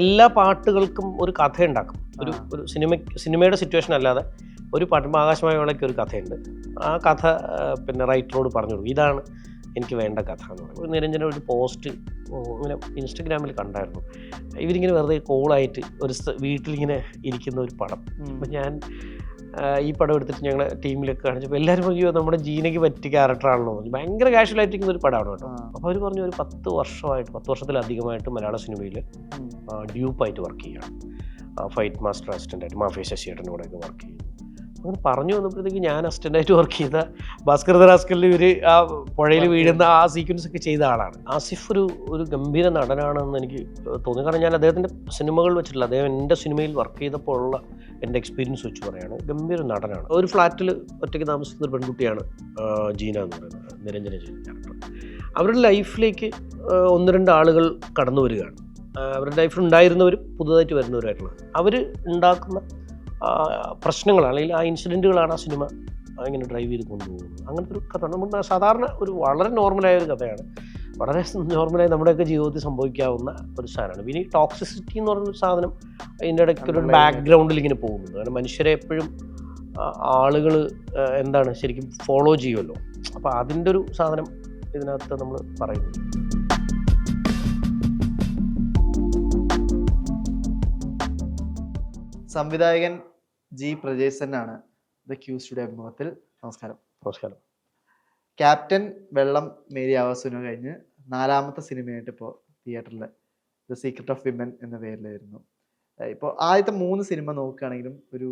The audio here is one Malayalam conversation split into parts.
എല്ലാ പാട്ടുകൾക്കും ഒരു കഥ ഉണ്ടാക്കും ഒരു ഒരു സിനിമ സിനിമയുടെ സിറ്റുവേഷൻ അല്ലാതെ ഒരു പാട്ട് ഇപ്പോൾ ഒരു കഥയുണ്ട്. ആ കഥ പിന്നെ റൈറ്ററോട് പറഞ്ഞു കൊടുക്കും. ഇതാണ് എനിക്ക് വേണ്ട കഥ എന്ന് പറഞ്ഞു. ഒരു നിരഞ്ജന ഒരു പോസ്റ്റ് ഇങ്ങനെ ഇൻസ്റ്റഗ്രാമിൽ കണ്ടായിരുന്നു. ഇവരിങ്ങനെ വെറുതെ കോളായിട്ട് ഒരു വീട്ടിലിങ്ങനെ ഇരിക്കുന്ന ഒരു പടം. അപ്പം ഞാൻ ഈ പടം എടുത്തിട്ട് ഞങ്ങൾ ടീമിലൊക്കെ കാണിച്ചപ്പോൾ എല്ലാവരും പറഞ്ഞു നമ്മുടെ ജീനയ്ക്ക് പറ്റിയ ക്യാരക്ടറാണല്ലോ പറഞ്ഞു. ഭയങ്കര കാഷ്വലായിട്ട് ഇരിക്കുന്ന ഒരു പടമാണ് കേട്ടോ. അപ്പോൾ അവർ പറഞ്ഞു ഒരു പത്ത് വർഷമായിട്ട് പത്ത് വർഷത്തിലധികമായിട്ട് മലയാള സിനിമയിൽ ഡ്യൂപ്പായിട്ട് വർക്ക് ചെയ്യുകയാണ്. ഫൈറ്റ് മാസ്റ്റർ അസിസ്റ്റന്റായിട്ട് മാഫിയ ശശിയേട്ടന്റെ കൂടെയൊക്കെ വർക്ക് ചെയ്യുന്നു. അങ്ങനെ പറഞ്ഞു വന്നപ്പോഴത്തേക്ക് ഞാൻ അസിസ്റ്റന്റായിട്ട് വർക്ക് ചെയ്ത ഭാസ്കർ ദറാസ്കലിൽ ഇവർ ആ പുഴയിൽ വീഴുന്ന ആ സീക്വൻസ് ഒക്കെ ചെയ്ത ആളാണ്. ആസിഫ് ഒരു ഒരു ഗംഭീര നടനാണെന്ന് എനിക്ക് തോന്നി. കാരണം ഞാൻ അദ്ദേഹത്തിന്റെ സിനിമകൾ വെച്ചിട്ടില്ല. അദ്ദേഹം എന്റെ സിനിമയിൽ വർക്ക് ചെയ്തപ്പോഴുള്ള എന്റെ എക്സ്പീരിയൻസ് വെച്ച് പറയുകയാണ് ഗംഭീര നടനാണ്. ഒരു ഫ്ലാറ്റിൽ ഒറ്റയ്ക്ക് താമസിക്കുന്ന ഒരു പെൺകുട്ടിയാണ് ജീന എന്ന് പറയുന്നത്. നിരഞ്ജന ജീന ക്യാരക്ടർ അവരുടെ ലൈഫിലേക്ക് ഒന്ന് രണ്ട് ആളുകൾ കടന്നു വരികയാണ്. അവരുടെ ലൈഫിൽ ഉണ്ടായിരുന്നവരും പുതുതായിട്ട് വരുന്നവരായിട്ടുള്ള അവർ ഉണ്ടാക്കുന്ന പ്രശ്നങ്ങൾ അല്ലെങ്കിൽ ആ ഇൻസിഡന്റുകളാണ് ആ സിനിമ ഇങ്ങനെ ഡ്രൈവ് ചെയ്ത് കൊണ്ടുപോകുന്നത്. അങ്ങനത്തെ ഒരു കഥ. നമ്മൾ സാധാരണ ഒരു വളരെ നോർമലായ ഒരു കഥയാണ്. വളരെ നോർമലായി നമ്മുടെയൊക്കെ ജീവിതത്തിൽ സംഭവിക്കാവുന്ന ഒരു സാധനമാണ്. പിന്നെ ഈ ടോക്സിസിറ്റി എന്ന് പറയുന്ന ഒരു സാധനം അതിന്റെ ഇടയ്ക്ക് ഒരു ബാക്ക്ഗ്രൗണ്ടിൽ ഇങ്ങനെ പോകുന്നുണ്ട്. കാരണം മനുഷ്യരെ എപ്പോഴും ആളുകൾ എന്താണ് ശരിക്കും ഫോളോ ചെയ്യുമല്ലോ. അപ്പോൾ അതിന്റെ ഒരു സാധനം ഇതിനകത്ത് നമ്മൾ പറയുന്നു. സംവിധായകൻ ജി പ്രജേസനാണ് ദ ക്യൂ സ്റ്റുഡിയോ അഭിമുഖത്തിൽ. നമസ്കാരം. നമസ്കാരം. ക്യാപ്റ്റൻ വെള്ളം മേരി ആവാസുനോ കഴിഞ്ഞ് നാലാമത്തെ സിനിമയായിട്ട് ഇപ്പോൾ തിയേറ്ററിൽ ദ സീക്രട്ട് ഓഫ് വിമൻ എന്ന പേരിലായിരുന്നു. ഇപ്പോൾ ആദ്യത്തെ മൂന്ന് സിനിമ നോക്കുകയാണെങ്കിലും ഒരു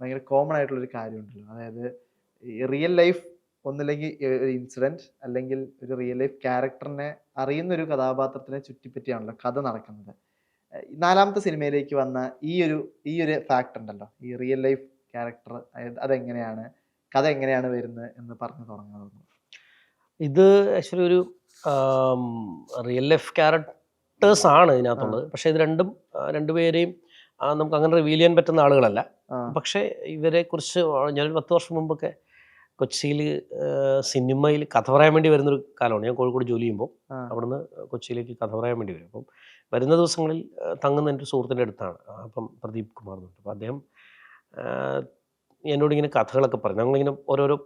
ഭയങ്കര കോമൺ ആയിട്ടുള്ളൊരു കാര്യമുണ്ടല്ലോ. അതായത് റിയൽ ലൈഫ് ഒന്നില്ലെങ്കിൽ ഒരു ഇൻസിഡന്റ് അല്ലെങ്കിൽ ഒരു റിയൽ ലൈഫ് ക്യാരക്ടറിനെ അറിയുന്ന ഒരു കഥാപാത്രത്തിനെ ചുറ്റിപ്പറ്റിയാണല്ലോ കഥ നടക്കുന്നത്. നാലാമത്തെ സിനിമയിലേക്ക് വന്ന ഈ ഒരു ഈ ഒരു ഫാക്ടർ ഉണ്ടല്ലോ. ഈ റിയൽ ലൈഫ് ക്യാരക്ടർ അതെങ്ങനെയാണ് കഥ എങ്ങനെയാണ് വരുന്നത് എന്ന് പറഞ്ഞു തുടങ്ങുന്നത് ഇത് ആക്ച്വലി ഒരു റിയൽ ലൈഫ് ക്യാരക്ടേഴ്സ് ആണ് ഇതിനകത്തുള്ളത്. പക്ഷെ ഇത് രണ്ടും രണ്ടുപേരെയും നമുക്ക് അങ്ങനെ റിവീൽ ചെയ്യാൻ പറ്റുന്ന ആളുകളല്ല. പക്ഷേ ഇവരെ കുറിച്ച് ഞാനൊരു പത്ത് വർഷം മുമ്പൊക്കെ കൊച്ചിയിൽ സിനിമയിൽ കഥ പറയാൻ വേണ്ടി വരുന്നൊരു കാലമാണ്. ഞാൻ കോഴിക്കോട് ജോലി ചെയ്യുമ്പോൾ അവിടുന്ന് കൊച്ചിയിലേക്ക് കഥ പറയാൻ വേണ്ടി വരും. അപ്പം വരുന്ന ദിവസങ്ങളിൽ തങ്ങുന്ന എന്റെ ഒരു സുഹൃത്തിന്റെ അടുത്താണ് അപ്പം പ്രദീപ് കുമാർ എന്ന് അപ്പോൾ അപ്പം അദ്ദേഹം എന്നോട് ഇങ്ങനെ കഥകളൊക്കെ പറഞ്ഞു ഞങ്ങളിങ്ങനെ ഓരോരോ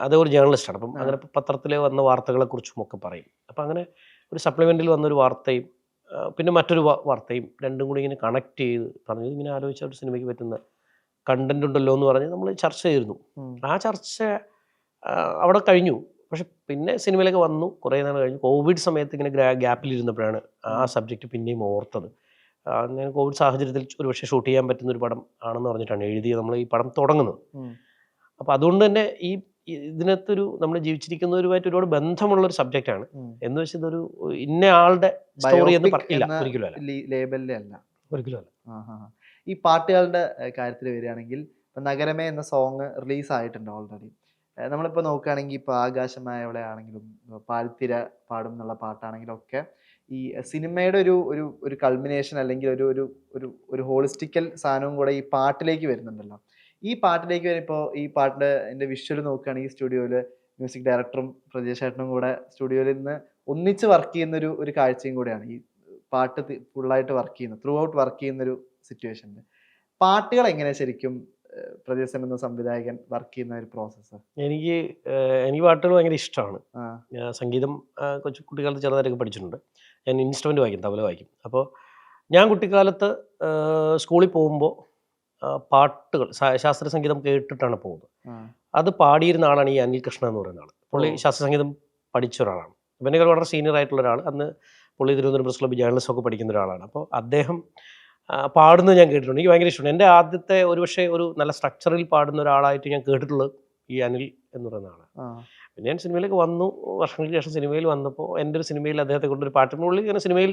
അതേ ഒരു ജേർണലിസ്റ്റാണ്. അപ്പം. അങ്ങനെ പത്രത്തിൽ വന്ന വാർത്തകളെക്കുറിച്ചും ഒക്കെ പറയും. അപ്പം അങ്ങനെ ഒരു സപ്ലിമെന്റിൽ വന്നൊരു വാർത്തയും പിന്നെ മറ്റൊരു വാർത്തയും രണ്ടും കൂടി ഇങ്ങനെ കണക്ട് ചെയ്ത് പറഞ്ഞു. ഇങ്ങനെ ആലോചിച്ച ഒരു സിനിമയ്ക്ക് പറ്റുന്ന കണ്ടന്റ് ഉണ്ടല്ലോ എന്ന് പറഞ്ഞ് നമ്മൾ ചർച്ച ചെയ്തിരുന്നു. ആ ചർച്ച അവിടെ കഴിഞ്ഞു. പക്ഷെ പിന്നെ സിനിമയിലൊക്കെ വന്നു. കുറേ നാൾ കഴിഞ്ഞു. കോവിഡ് സമയത്ത് ഇങ്ങനെ ഗ്യാപ്പിലിരുന്നപ്പോഴാണ് ആ സബ്ജക്റ്റ് പിന്നെയും ഓർത്തത്. അങ്ങനെ ഞാൻ കോവിഡ് സാഹചര്യത്തിൽ ഒരു പക്ഷേ ഷൂട്ട് ചെയ്യാൻ പറ്റുന്ന ഒരു പടം ആണെന്ന് പറഞ്ഞിട്ടാണ് എഴുതി നമ്മൾ ഈ പടം തുടങ്ങുന്നത്. അപ്പം അപ്പോൾ അതുകൊണ്ട് തന്നെ ഈ ഇതിനകത്തൊരു നമ്മൾ ജീവിച്ചിരിക്കുന്നവരുമായിട്ട് ഒരുപാട് ബന്ധമുള്ള ഒരു സബ്ജക്റ്റ് ആണ് എന്ന് വെച്ചാൽ ഇതൊരു ഇന്ന ആളുടെ സ്റ്റോറി എന്ന് പറയില്ല ഒരിക്കലും അല്ല. ഒരിക്കലും അല്ല. ഈ പാട്ടുകളുടെ കാര്യത്തിൽ വരികയാണെങ്കിൽ നഗരമേ എന്ന സോങ് റിലീസ് ആയിട്ടുണ്ട് ഓൾറെഡി നമ്മളിപ്പോൾ നോക്കുകയാണെങ്കിൽ ഇപ്പോൾ ആകാശമായവളെ ആണെങ്കിലും പാൽത്തിര പാടും എന്നുള്ള പാട്ടാണെങ്കിലും ഒക്കെ ഈ സിനിമയുടെ ഒരു ഒരു ഒരു കൾമിനേഷൻ അല്ലെങ്കിൽ ഒരു ഒരു ഒരു ഒരു ഹോളിസ്റ്റിക്കൽ സാധനവും കൂടെ ഈ പാട്ടിലേക്ക് വരുന്നുണ്ടല്ലോ. ഈ പാട്ടിലേക്ക് വരുമ്പോൾ ഈ പാട്ടിന്റെ എന്റെ വിഷ്വൽ നോക്കുകയാണെങ്കിൽ സ്റ്റുഡിയോയിൽ മ്യൂസിക് ഡയറക്ടറും പ്രജേഷ് ഏട്ടനും കൂടെ സ്റ്റുഡിയോയിൽ നിന്ന് ഒന്നിച്ച് വർക്ക് ചെയ്യുന്ന ഒരു ഒരു കാഴ്ചയും കൂടെയാണ്. ഈ പാട്ട് ഫുള്ളായിട്ട് വർക്ക് ചെയ്യുന്നത് ത്രൂ ഔട്ട് വർക്ക് ചെയ്യുന്ന ഒരു സിറ്റുവേഷനിൽ പാട്ടുകൾ എങ്ങനെ ശരിക്കും ഏഹ്, പ്രജേശൻ എന്ന സംവിധായകൻ വർക്ക് ചെയ്യുന്ന ഒരു പ്രോസസ്സ് എനിക്ക് എനിക്ക് പാട്ടുകൾ ഭയങ്കര ഇഷ്ടമാണ്. സംഗീതം കൊച്ചു കുട്ടിക്കാലത്ത് ചെറുതായിട്ടൊക്കെ പഠിച്ചിട്ടുണ്ട്. ഞാൻ ഇൻസ്ട്രുമെന്റ് വായിക്കും തബല വായിക്കും. അപ്പോൾ ഞാൻ കുട്ടിക്കാലത്ത് സ്കൂളിൽ പോകുമ്പോൾ പാട്ടുകൾ ശാസ്ത്രീയ സംഗീതം കേട്ടിട്ടാണ് പോകുന്നത്. അത് പാടിയിരുന്ന ആളാണ് ഈ അനിൽ കൃഷ്ണ എന്ന് പറയുന്ന ആൾ പുള്ളി. ശാസ്ത്രീയ സംഗീതം പഠിച്ച ഒരാളാണ്. ഇവനേക്കാൾ വളരെ സീനിയർ ആയിട്ടുള്ള ഒരാൾ അന്ന് പുള്ളി തിരുവനന്തപുരം പ്രസ് ക്ലബ്ബ് ജേർണലിസ്റ്റ് ഒക്കെ പഠിക്കുന്ന ഒരാളാണ്. അപ്പോൾ അദ്ദേഹം പാടുന്നത് ഞാൻ കേട്ടിട്ടുണ്ട്. എനിക്ക് ഭയങ്കര ഇഷ്ടമാണ് എന്റെ ആദ്യത്തെ ഒരു പക്ഷേ ഒരു നല്ല സ്ട്രക്ചറിൽ പാടുന്ന ഒരാളായിട്ട് ഞാൻ കേട്ടിട്ടുള്ളത് ഈ അനിൽ എന്ന് പറയുന്ന ആളാണ്. പിന്നെ ഞാൻ സിനിമയിലേക്ക് വന്നു. വർഷങ്ങൾക്ക് ശേഷം സിനിമയിൽ വന്നപ്പോൾ എന്റെ ഒരു സിനിമയിൽ അദ്ദേഹത്തെ കൊണ്ടൊരു പാട്ട് പുള്ളി ഇങ്ങനെ സിനിമയിൽ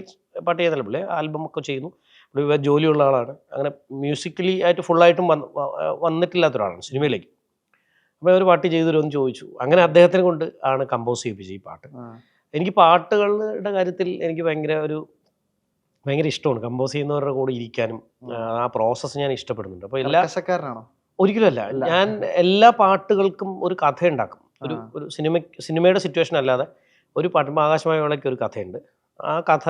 പാട്ട് ചെയ്യുന്നില്ല. പുള്ളി ആൽബം ഒക്കെ ചെയ്യുന്നു. പുള്ളി ജോലിയുള്ള ആളാണ്. അങ്ങനെ മ്യൂസിക്കലി ആയിട്ട് ഫുള്ളായിട്ടും വന്ന് വന്നിട്ടില്ലാത്ത ഒരാളാണ് സിനിമയിലേക്ക്. അപ്പോൾ ഒരു പാട്ട് ചെയ്തു തരുമെന്ന് ചോദിച്ചു. അങ്ങനെ അദ്ദേഹത്തിനെ കൊണ്ട് ആണ് കമ്പോസ് ചെയ്യിപ്പിച്ചത് ഈ പാട്ട്. എനിക്ക് പാട്ടുകളുടെ കാര്യത്തിൽ എനിക്ക് ഭയങ്കര ഒരു ഭയങ്കര ഇഷ്ടമാണ്. കമ്പോസ് ചെയ്യുന്നവരുടെ കൂടെ ഇരിക്കാനും ആ, പ്രോസസ്സ് ഞാൻ ഇഷ്ടപ്പെടുന്നുണ്ട്. അപ്പോൾ എല്ലാ ഒരിക്കലും അല്ല. ഞാൻ എല്ലാ പാട്ടുകൾക്കും ഒരു കഥ ഉണ്ടാക്കും ഒരു ഒരു സിനിമ സിനിമയുടെ സിറ്റുവേഷൻ അല്ലാതെ ഒരു പാട്ട് ആകാശമായ ആകാശവാണികളൊക്കെ ഒരു കഥയുണ്ട്. ആ കഥ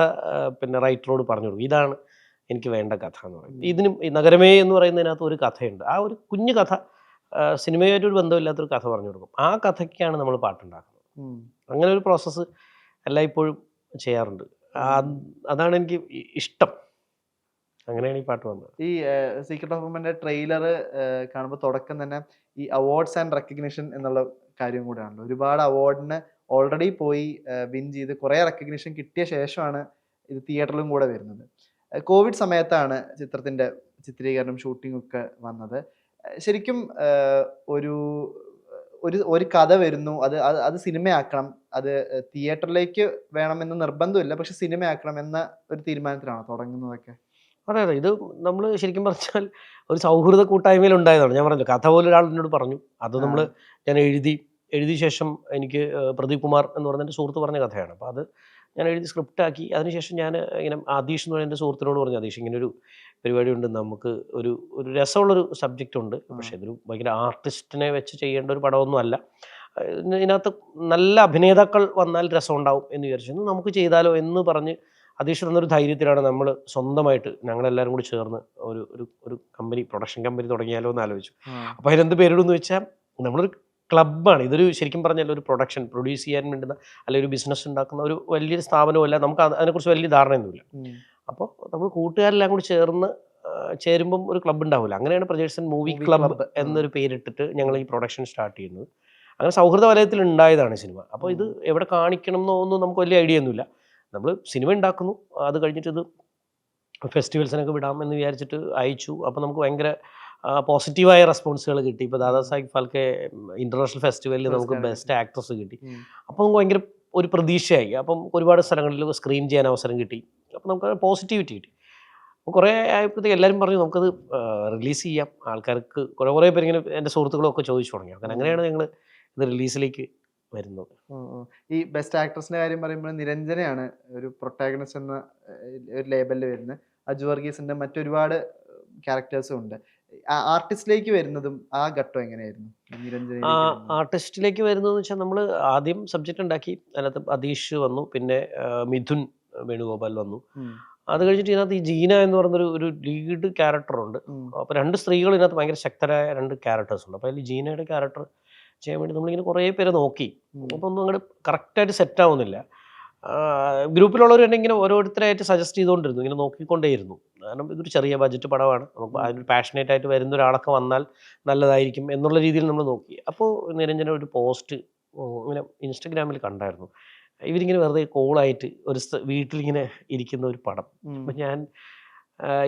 പിന്നെ റൈറ്ററോട് പറഞ്ഞു കൊടുക്കും. ഇതാണ് എനിക്ക് വേണ്ട കഥ എന്ന് പറയുന്നത്. ഇതിനും ഈ നഗരമേ എന്ന് പറയുന്നതിനകത്ത് ഒരു കഥയുണ്ട്. ആ ഒരു കുഞ്ഞു കഥ സിനിമയായിട്ട് ഒരു ബന്ധമില്ലാത്തൊരു കഥ പറഞ്ഞു കൊടുക്കും. ആ കഥയ്ക്കാണ് നമ്മൾ പാട്ടുണ്ടാക്കുന്നത്. അങ്ങനെ ഒരു പ്രോസസ്സ് എല്ലായ്പ്പോഴും ചെയ്യാറുണ്ട്. അതാണ് എനിക്ക് ഇഷ്ടം. അങ്ങനെയാണ് ഈ പാട്ട് വന്നത്. ഈ സീക്രട്ട് ഓഫ് വുമന്റെ ട്രെയിലർ കാണുമ്പോൾ തുടക്കം തന്നെ ഈ അവാർഡ്സ് ആൻഡ് റെക്കഗ്നിഷൻ എന്നുള്ള കാര്യം കൂടെയാണല്ലോ ഒരുപാട് അവാർഡിന് ഓൾറെഡി പോയി വിൻ ചെയ്ത് കുറേ റെക്കഗ്നിഷൻ കിട്ടിയ ശേഷമാണ് ഇത് തിയേറ്ററിലും കൂടെ വരുന്നത്. കോവിഡ് സമയത്താണ് ചിത്രത്തിന്റെ ചിത്രീകരണം ഷൂട്ടിംഗ് ഒക്കെ വന്നത്. ശരിക്കും ഒരു ഒരു ഒരു കഥ വരുന്നു. അത് അത് സിനിമയാക്കണം. അത് തിയേറ്ററിലേക്ക് വേണമെന്ന് നിർബന്ധമില്ല. പക്ഷെ സിനിമയാക്കണം എന്ന ഒരു തീരുമാനത്തിലാണോ തുടങ്ങുന്നതൊക്കെ? അതെ അതെ. ഇത് നമ്മൾ ശരിക്കും പറഞ്ഞാൽ ഒരു സൗഹൃദ കൂട്ടായ്മയിൽ ഉണ്ടായതാണ്. ഞാൻ പറഞ്ഞു കഥ പോലെ ഒരാൾ എന്നോട് പറഞ്ഞു. അത് നമ്മൾ ഞാൻ എഴുതി എഴുതിയ ശേഷം എനിക്ക് പ്രദീപ് കുമാർ എന്ന് പറഞ്ഞ എന്റെ സുഹൃത്ത് പറഞ്ഞ കഥയാണ്. അപ്പോൾ അത് ഞാൻ എഴുതി സ്ക്രിപ്റ്റ് ആക്കി അതിനുശേഷം ഞാൻ ഇങ്ങനെ ആദീഷ് എന്ന് പറഞ്ഞ എന്റെ സുഹൃത്തിനോട് പറഞ്ഞു ആദീഷ് ഇങ്ങനെ ഒരു പരിപാടി ഉണ്ട് നമുക്ക് ഒരു ഒരു രസമുള്ളൊരു സബ്ജക്റ്റ് ഉണ്ട് പക്ഷേ ഇതൊരു ഭയങ്കര ആർട്ടിസ്റ്റിനെ വെച്ച് ചെയ്യേണ്ട ഒരു പടമൊന്നും അല്ല. ഇതിനകത്ത് നല്ല അഭിനേതാക്കൾ വന്നാൽ രസമുണ്ടാവും എന്ന് വിചാരിച്ചു. "എന്നാ നമുക്ക് ചെയ്താലോ എന്ന് പറഞ്ഞ് അതീഷ് തന്നൊരു ധൈര്യത്തിലാണ് നമ്മൾ സ്വന്തമായിട്ട് ഞങ്ങളെല്ലാവരും കൂടി ചേർന്ന് ഒരു ഒരു ഒരു കമ്പനി പ്രൊഡക്ഷൻ കമ്പനി തുടങ്ങിയാലോ എന്ന് ആലോചിച്ചു. അപ്പോൾ അതിനെന്ത് പേരിടുമെന്ന് വെച്ചാൽ നമ്മളൊരു ക്ലബ്ബാണ്. ഇതൊരു ശരിക്കും പറഞ്ഞാൽ ഒരു പ്രൊഡക്ഷൻ പ്രൊഡ്യൂസ് ചെയ്യാൻ വേണ്ടുന്ന അല്ലെങ്കിൽ ഒരു ബിസിനസ് ഉണ്ടാക്കുന്ന ഒരു വലിയൊരു സ്ഥാപനമല്ല. നമുക്ക് അതിനെക്കുറിച്ച് വലിയ ധാരണയൊന്നുമില്ല. അപ്പോൾ നമ്മൾ കൂട്ടുകാരെല്ലാം കൂടി ചേർന്ന് ചേരുമ്പം ഒരു ക്ലബ്ബ് ഉണ്ടാവില്ല അങ്ങനെയാണ് പ്രജേഴ്സൺ മൂവി ക്ലബ് ക്ലബ്ബ്. എന്നൊരു പേരിട്ടിട്ട് ഞങ്ങൾ ഈ പ്രൊഡക്ഷൻ സ്റ്റാർട്ട് ചെയ്യുന്നത്. അങ്ങനെ സൗഹൃദ വലയത്തിൽ ഉണ്ടായതാണ് സിനിമ. അപ്പോൾ ഇത് എവിടെ കാണിക്കണം എന്നൊന്നും നമുക്ക് വലിയ ഐഡിയ ഒന്നുമില്ല. നമ്മൾ സിനിമ ഉണ്ടാക്കുന്നു. അത് കഴിഞ്ഞിട്ട് ഇത് ഫെസ്റ്റിവൽസിനൊക്കെ വിടാം എന്ന് വിചാരിച്ചിട്ട് അയച്ചു. അപ്പോൾ നമുക്ക് ഭയങ്കര പോസിറ്റീവായ റെസ്പോൺസുകൾ കിട്ടി. ഇപ്പോൾ ദാദാസാഹിബ് ഫാൽക്കെ ഇന്റർനാഷണൽ ഫെസ്റ്റിവലിൽ നമുക്ക് ബെസ്റ്റ് ആക്ട്രസ് കിട്ടി. അപ്പോൾ നമുക്ക് ഭയങ്കര ഒരു പ്രതീക്ഷയായി. അപ്പം ഒരുപാട് സ്ഥലങ്ങളിൽ സ്ക്രീൻ ചെയ്യാൻ അവസരം കിട്ടി. അപ്പോൾ നമുക്ക് പോസിറ്റിവിറ്റി കിട്ടി. അപ്പോൾ കുറേ ആയപ്പോഴത്തേക്ക് എല്ലാവരും പറഞ്ഞു നമുക്കത് റിലീസ് ചെയ്യാം. ആൾക്കാർക്ക് കുറേ കുറേ പേര് ഇങ്ങനെ എന്റെ സുഹൃത്തുക്കളൊക്കെ ചോദിച്ചു തുടങ്ങി. അങ്ങനെ അങ്ങനെയാണ് ഞങ്ങൾ ഇത് റിലീസിലേക്ക് വരുന്നത്. ഈ ബെസ്റ്റ് ആക്ട്രസിന്റെ കാര്യം പറയുമ്പോൾ നിരഞ്ജനയാണ് ഒരു പ്രൊട്ടാഗണിസ്റ്റ് എന്ന ഒരു ലേബലിൽ വരുന്നത്. അജു വർഗീസിന്റെ മറ്റൊരുപാട് ക്യാരക്ടേഴ്സും ഉണ്ട്. ആർട്ടിസ്റ്റിലേക്ക് വരുന്നതും ആ ഘട്ടം എങ്ങനെയായിരുന്നു? നിരഞ്ജന ആർട്ടിസ്റ്റിലേക്ക് വരുന്നതെന്ന് വെച്ചാൽ നമ്മൾ ആദ്യം സബ്ജക്റ്റ് ഉണ്ടാക്കി. അതിനകത്ത് അതീഷ് വന്നു. പിന്നെ മിഥുൻ വേണുഗോപാൽ വന്നു. അത് കഴിഞ്ഞിട്ട് ഇതിനകത്ത് ഈ ജീന എന്ന് പറയുന്നൊരു ഒരു ലീഡ് ക്യാരക്ടറുണ്ട് അപ്പൊ രണ്ട് സ്ത്രീകൾ ഇതിനകത്ത് ഭയങ്കര ശക്തരായ രണ്ട് ക്യാരക്ടേഴ്സ് ഉണ്ട്. അപ്പൊ അതിൽ ജീനയുടെ ക്യാരക്ടർ ചെയ്യാൻ വേണ്ടി നമ്മളിങ്ങനെ കുറേ പേരെ നോക്കി. അപ്പൊ ഒന്നും അങ്ങോട്ട് കറക്റ്റായിട്ട് സെറ്റ് ആവുന്നില്ല. ഗ്രൂപ്പിലുള്ളവർ തന്നെ ഇങ്ങനെ ഓരോരുത്തരായിട്ട് സജസ്റ്റ് ചെയ്തുകൊണ്ടിരുന്നു ഇങ്ങനെ നോക്കിക്കൊണ്ടേയിരുന്നു. കാരണം ഇതൊരു ചെറിയ ബജറ്റ് പടമാണ്. നമുക്ക് അതിനൊരു പാഷനേറ്റ് ആയിട്ട് വരുന്ന ഒരാളൊക്കെ വന്നാൽ നല്ലതായിരിക്കും എന്നുള്ള രീതിയിൽ നമ്മൾ നോക്കി. അപ്പോൾ നിരഞ്ജന ഒരു പോസ്റ്റ് ഇങ്ങനെ ഇൻസ്റ്റഗ്രാമിൽ കണ്ടായിരുന്നു. ഇവരിങ്ങനെ വെറുതെ കോളായിട്ട് ഒരു വീട്ടിലിങ്ങനെ ഇരിക്കുന്ന ഒരു പടം. അപ്പം ഞാൻ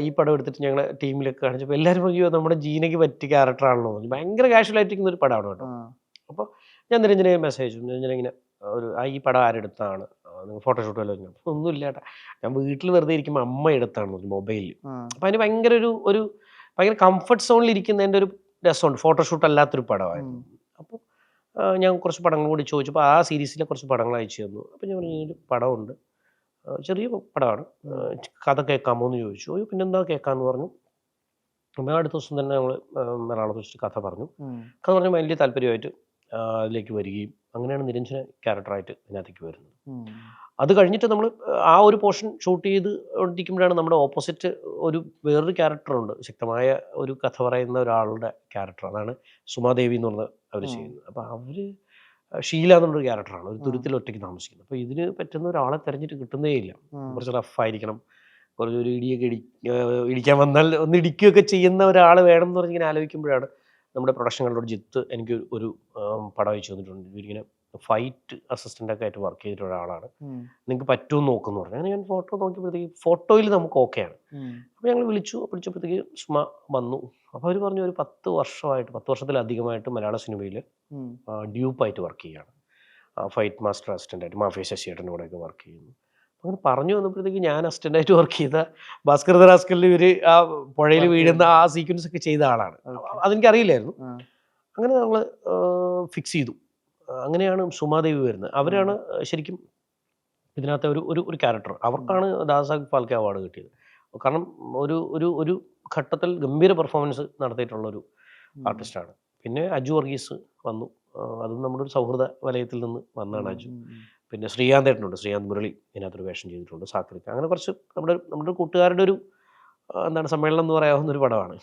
ഈ പടം എടുത്തിട്ട് ഞങ്ങളെ ടീമിലൊക്കെ കാണിച്ചപ്പോൾ എല്ലാവരും അയ്യോ നമ്മുടെ ജീനയ്ക്ക് പറ്റിയ ക്യാരക്ടറാണല്ലോ എന്ന്. ഭയങ്കര കാഷ്വൽ ആയിട്ടിരിക്കുന്ന ഒരു പടമാണ് കേട്ടോ. ഞാൻ നിരഞ്ജനെ മെസ്സേജ് അയച്ചു നിരഞ്ജന ഇങ്ങനെ ഒരു ആ ഈ പടം ആരെടുത്താണ്? നിങ്ങൾ ഫോട്ടോഷൂട്ട് വല്ലതും ഒന്നുമില്ല ഏട്ടാ ഞാൻ വീട്ടിൽ വെറുതെ ഇരിക്കുമ്പോൾ അമ്മ എടുത്താണ് മൊബൈലിൽ അപ്പം അതിന് ഭയങ്കര ഒരു ഒരു ഭയങ്കര കംഫർട്ട് സോണിൽ ഇരിക്കുന്നതിന്റെ ഒരു രസമുണ്ട്. ഫോട്ടോഷൂട്ട് അല്ലാത്തൊരു പടമായിരുന്നു. അപ്പോൾ ഞാൻ കുറച്ച് പടങ്ങൾ കൂടി ചോദിച്ചപ്പോൾ ആ സീരീസിലെ കുറച്ച് പടങ്ങൾ അയച്ചു തന്നു. അപ്പോൾ ഞാൻ പറഞ്ഞു ഒരു പടമുണ്ട്. ചെറിയ പടമാണ്. കഥ കേൾക്കാമോ എന്ന് ചോദിച്ചു. "അയ്യോ, പിന്നെന്താ കേൾക്കാമെന്ന് പറഞ്ഞു. അപ്പം അടുത്ത ദിവസം തന്നെ നമ്മൾ എറണാകുളത്ത് വെച്ചിട്ട് കഥ പറഞ്ഞു. കഥ പറഞ്ഞു വലിയ താല്പര്യമായിട്ട് അതിലേക്ക് വരികയും അങ്ങനെയാണ് നിരഞ്ജന ക്യാരക്ടറായിട്ട് ഇതിനകത്തേക്ക് വരുന്നത്. അത് കഴിഞ്ഞിട്ട് നമ്മൾ ആ ഒരു പോർഷൻ ഷൂട്ട് ചെയ്ത് ഇരിക്കുമ്പോഴാണ് നമ്മുടെ ഓപ്പോസിറ്റ് ഒരു വേറൊരു ക്യാരക്ടറുണ്ട് ശക്തമായ ഒരു കഥ പറയുന്ന ഒരാളുടെ ക്യാരക്ടർ അതാണ് സുമാദേവി എന്ന് പറഞ്ഞ അവർ ചെയ്യുന്നത്. അപ്പോൾ അവർ ഷീല എന്നുള്ളൊരു ക്യാരക്ടറാണ് ഒരു തുരുത്തിൽ ഒറ്റയ്ക്ക് താമസിക്കുന്നത് അപ്പോൾ ഇതിന് പറ്റുന്ന ഒരാളെ തിരഞ്ഞിട്ട് കിട്ടുന്നേ ഇല്ല. കുറച്ച് റഫായിരിക്കണം കുറച്ച് ഒരു ഇടിയൊക്കെ ഇടി ഇടിക്കാൻ വന്നാൽ ഒന്ന് ഇടിക്കുകയൊക്കെ ചെയ്യുന്ന ഒരാൾ വേണം എന്ന് പറഞ്ഞിങ്ങനെ ആലോചിക്കുമ്പോഴാണ് നമ്മുടെ പ്രൊഡക്ഷനുകളോട് ജിത്ത് എനിക്ക് ഒരു പടം അയച്ചു തന്നിട്ടുണ്ട്. ഇവരിങ്ങനെ ഫൈറ്റ് അസിസ്റ്റന്റ് ഒക്കെ ആയിട്ട് വർക്ക് ചെയ്തിട്ടുള്ള ഒരാളാണ്. നിങ്ങൾക്ക് പറ്റുമെന്ന് നോക്കുന്നു പറഞ്ഞു. അങ്ങനെ ഞാൻ ഫോട്ടോ നോക്കിയപ്പോഴത്തേക്ക് ഫോട്ടോയിൽ നമുക്ക് ഓക്കെയാണ് അപ്പോൾ ഞങ്ങൾ വിളിച്ചു. വിളിച്ചപ്പോഴത്തേക്ക് സുമ വന്നു. അപ്പോൾ അവർ പറഞ്ഞു ഒരു പത്ത് വർഷമായിട്ട് പത്ത് വർഷത്തിലധികമായിട്ട് മലയാള സിനിമയിൽ ഡ്യൂപ്പായിട്ട് വർക്ക് ചെയ്യുകയാണ്. ഫൈറ്റ് മാസ്റ്റർ അസിസ്റ്റന്റ് ആയിട്ട് മാഫിയ ശശിയേട്ടന്റെ കൂടെയൊക്കെ വർക്ക് ചെയ്യുന്നു. അപ്പോൾ അങ്ങനെ പറഞ്ഞു വന്നപ്പോഴത്തേക്ക് ഞാൻ അസിസ്റ്റന്റായിട്ട് വർക്ക് ചെയ്ത ഭാസ്കർ ദറാസ്കലിൽ ഇവർ ആ പുഴയിൽ വീഴുന്ന ആ സീക്വൻസ് ഒക്കെ ചെയ്ത ആളാണ്. അതെനിക്കറിയില്ലായിരുന്നു. അങ്ങനെ നമ്മൾ ഫിക്സ് ചെയ്തു. അങ്ങനെയാണ് സുമാദേവി വരുന്നത്. അവരാണ് ശരിക്കും ഇതിനകത്തെ ഒരു ഒരു ഒരു ക്യാരക്ടർ അവർക്കാണ് ദാസാഗ് ഫാൽക്കെ അവാർഡ് കിട്ടിയത്. കാരണം ഒരു ഒരു ഒരു ഘട്ടത്തിൽ ഗംഭീര പെർഫോമൻസ് നടത്തിയിട്ടുള്ള ഒരു ആർട്ടിസ്റ്റാണ് പിന്നെ അജു വർഗീസ് വന്നു. അതും നമ്മുടെ ഒരു സൗഹൃദ വലയത്തിൽ നിന്ന് വന്നാണ് അജു. പിന്നെ ശ്രീകാന്ത് ഏട്ടനുണ്ട് ശ്രീകാന്ത് മുരളി ഇതിനകത്തൊരു വേഷം ചെയ്തിട്ടുണ്ട്. സാക്രിക്ക് അങ്ങനെ കുറച്ച് നമ്മുടെ നമ്മുടെ കൂട്ടുകാരുടെ ഒരു എന്താണ് സമ്മേളനം എന്ന് പറയാവുന്ന ഒരു പടമാണ്.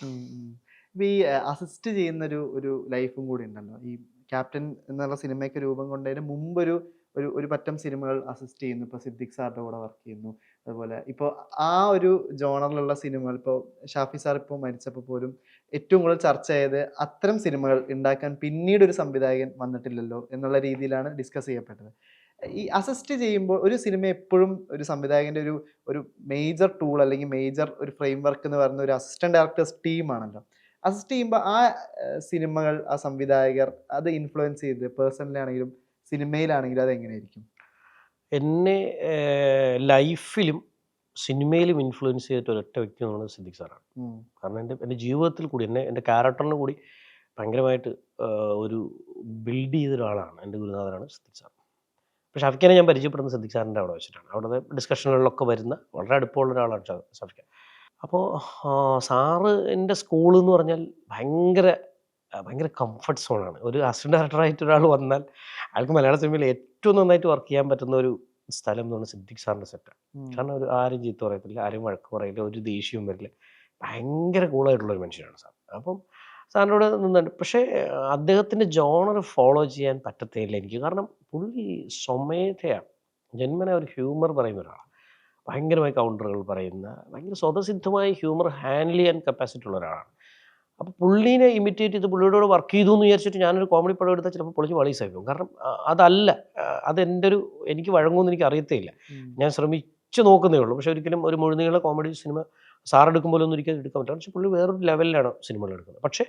ഈ അസിസ്റ്റ് ചെയ്യുന്ന ഒരു ഒരു ലൈഫും കൂടി ഉണ്ടല്ലോ. ഈ ക്യാപ്റ്റൻ എന്നുള്ള സിനിമയ്ക്ക് രൂപം കൊണ്ടതിന് മുമ്പൊരു ഒരു ഒരു പറ്റം സിനിമകൾ അസിസ്റ്റ് ചെയ്യുന്നു. ഇപ്പോൾ സിദ്ദിഖ് സാറിന്റെ കൂടെ വർക്ക് ചെയ്യുന്നു. അതുപോലെ ഇപ്പോൾ ആ ഒരു ജോണറിലുള്ള സിനിമകൾ ഇപ്പോൾ ഷാഫി സാർ ഇപ്പോൾ മരിച്ചപ്പോൾ പോലും ഏറ്റവും കൂടുതൽ ചർച്ച ചെയ്ത് അത്തരം സിനിമകൾ ഉണ്ടാക്കാൻ പിന്നീട് ഒരു സംവിധായകൻ വന്നിട്ടില്ലല്ലോ എന്നുള്ള രീതിയിലാണ് ഡിസ്കസ് ചെയ്യപ്പെട്ടത്. ഈ അസിസ്റ്റ് ചെയ്യുമ്പോൾ ഒരു സിനിമ എപ്പോഴും ഒരു സംവിധായകന്റെ ഒരു ഒരു മേജർ ടൂൾ അല്ലെങ്കിൽ മേജർ ഒരു ഫ്രെയിം വർക്ക് എന്ന് പറയുന്ന ഒരു അസിസ്റ്റന്റ് ഡയറക്ടേഴ്സ് ടീമാണല്ലോ അസിസ്റ്റ് ചെയ്യുമ്പോൾ ആ സിനിമകൾ ആ സംവിധായകർ അത് ഇൻഫ്ലുവൻസ് ചെയ്ത് പേഴ്സണലാണെങ്കിലും സിനിമയിലാണെങ്കിലും അത് എങ്ങനെയായിരിക്കും? എന്നെ ലൈഫിലും സിനിമയിലും ഇൻഫ്ലുവൻസ് ചെയ്തിട്ട് ഒരൊറ്റ വ്യക്തി എന്ന് പറയുന്നത് സിദ്ദിഖ് സാറാണ്. കാരണം എന്റെ എന്റെ ജീവിതത്തിൽ കൂടി എന്നെ എന്റെ ക്യാരക്ടറിന് കൂടി ഭയങ്കരമായിട്ട് ഒരു ബിൽഡ് ചെയ്ത ഒരാളാണ് എന്റെ ഗുരുനാഥനാണ് സിദ്ദിഖ് സാർ. അപ്പോൾ ഷാഫിഖാനെ ഞാൻ പരിചയപ്പെടുന്ന സിദ്ദിഖ് സാറിന്റെ അവിടെ വെച്ചിട്ടാണ്. അവിടുത്തെ ഡിസ്കഷനുകളിലൊക്കെ വരുന്ന വളരെ അടുപ്പമുള്ള ഒരാളാണ് ഷാ- ഷാഫിഖ അപ്പോൾ സാറ് എന്റെ സ്കൂൾ എന്ന് പറഞ്ഞാൽ ഭയങ്കര ഭയങ്കര കംഫർട്ട് സോണാണ് ഒരു അസിസ്റ്റന്റ് ഡയറക്ടറായിട്ട് ഒരാൾ വന്നാൽ അയാൾക്ക് മലയാള സിനിമയിൽ ഏറ്റവും നന്നായിട്ട് വർക്ക് ചെയ്യാൻ പറ്റുന്ന ഒരു സ്ഥലം എന്ന് പറഞ്ഞാൽ സിദ്ദിഖ് സാറിന്റെ സെറ്റാണ് കാരണം ഒരു ആരും ചീത്ത പറയത്തില്ല ആരും വഴക്ക് പറയില്ല ഒരു ദേഷ്യവും വരില്ല. ഭയങ്കര കൂളായിട്ടുള്ള ഒരു മനുഷ്യനാണ് സാർ. അപ്പം സാറിനോട് നിന്നുണ്ട് പക്ഷേ അദ്ദേഹത്തിന്റെ ജോണർ ഫോളോ ചെയ്യാൻ പറ്റത്തില്ല എനിക്ക്. കാരണം പുള്ളി സ്വമേധയാണ് ജന്മന ഒരു ഹ്യൂമർ പറയുന്ന ഒരാളാണ്. ഭയങ്കരമായ കൗണ്ടറുകൾ പറയുന്ന ഭയങ്കര സ്വതസിദ്ധമായ ഹ്യൂമർ ഹാൻഡിൽ ചെയ്യാൻ കപ്പാസിറ്റി ഉള്ള ഒരാളാണ്. അപ്പോൾ പുള്ളീനെ ഇമിറ്റേറ്റ് ചെയ്ത് പുള്ളിയോട് വർക്ക് ചെയ്തു എന്ന് വിചാരിച്ചിട്ട് ഞാനൊരു കോമഡി പടം എടുത്താൽ ചിലപ്പോൾ പുള്ളി വളീസായി പോകും കാരണം അതല്ല അതെന്റെ ഒരു എനിക്ക് വഴങ്ങുമെന്ന് എനിക്ക് അറിയത്തേയില്ല. ഞാൻ ശ്രമിച്ചു നോക്കുന്നേ ഉള്ളൂ. പക്ഷെ ഒരിക്കലും ഒരു മുഴുനീള കോമഡി സിനിമ സാർ എടുക്കുമ്പോൾ ഒന്നും ഒരിക്കലും എടുക്കാൻ പറ്റില്ല. പക്ഷെ പുള്ളി വേറൊരു ലെവലിലാണ് സിനിമകൾ എടുക്കുന്നത്. പക്ഷേ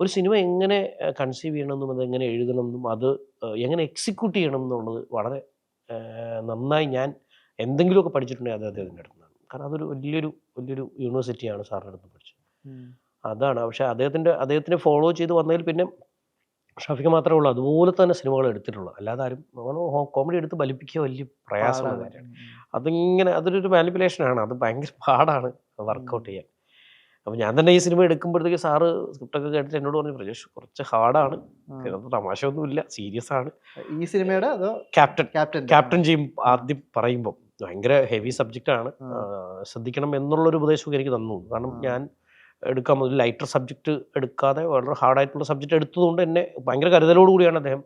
ഒരു സിനിമ എങ്ങനെ കൺസീവ് ചെയ്യണമെന്നും അത് എങ്ങനെ എഴുതണമെന്നും അത് എങ്ങനെ എക്സിക്യൂട്ട് ചെയ്യണം എന്നുള്ളത് വളരെ നന്നായി ഞാൻ എന്തെങ്കിലുമൊക്കെ പഠിച്ചിട്ടുണ്ടെങ്കിൽ അത് അദ്ദേഹത്തിന്റെ അടുത്തുനിന്നാണ് കാരണം അതൊരു വലിയൊരു വലിയൊരു യൂണിവേഴ്സിറ്റിയാണ് സാറിന്റെ അടുത്ത് പഠിച്ചത്. അതാണ്. പക്ഷേ അദ്ദേഹത്തിന്റെ അദ്ദേഹത്തിനെ ഫോളോ ചെയ്ത് വന്നതിൽ പിന്നെ ഷഫിക്ക് മാത്രമേ ഉള്ളൂ. അതുപോലെ തന്നെ സിനിമകൾ എടുത്തിട്ടുള്ളൂ. അല്ലാതെ ആരും കോമഡി എടുത്ത് ബലിപ്പിക്കുക വലിയ പ്രയാസമുള്ള കാര്യമാണ്. അതിങ്ങനെ അതൊരു മാനിപ്പുലേഷനാണ് അത് ഭയങ്കര പാടാണ്. വർക്കൗട്ട് ചെയ്യാൻ. അപ്പം ഞാൻ തന്നെ ഈ സിനിമ എടുക്കുമ്പോഴത്തേക്ക് സാറ് സ്ക്രിപ്റ്റൊക്കെ കേട്ടിട്ട് എന്നോട് പറഞ്ഞു പ്രജേഷ് കുറച്ച് ഹാർഡാണ് തമാശ ഒന്നുമില്ല സീരിയസ് ആണ്. ഈ സിനിമയുടെ അതോ ക്യാപ്റ്റൻ ക്യാപ്റ്റൻ ക്യാപ്റ്റൻ ചെയ്യും ആദ്യം പറയുമ്പോൾ ഭയങ്കര ഹെവി സബ്ജക്റ്റ് ആണ്. ശ്രദ്ധിക്കണം എന്നുള്ളൊരു ഉപദേശമൊക്കെ എനിക്ക് തന്നു കാരണം ഞാൻ എടുക്കാൻ ഒരു ലൈറ്റർ സബ്ജക്റ്റ് എടുക്കാതെ വളരെ ഹാർഡായിട്ടുള്ള സബ്ജക്റ്റ് എടുത്തതുകൊണ്ട് എന്നെ ഭയങ്കര കരുതലോട് കൂടിയാണ് അദ്ദേഹം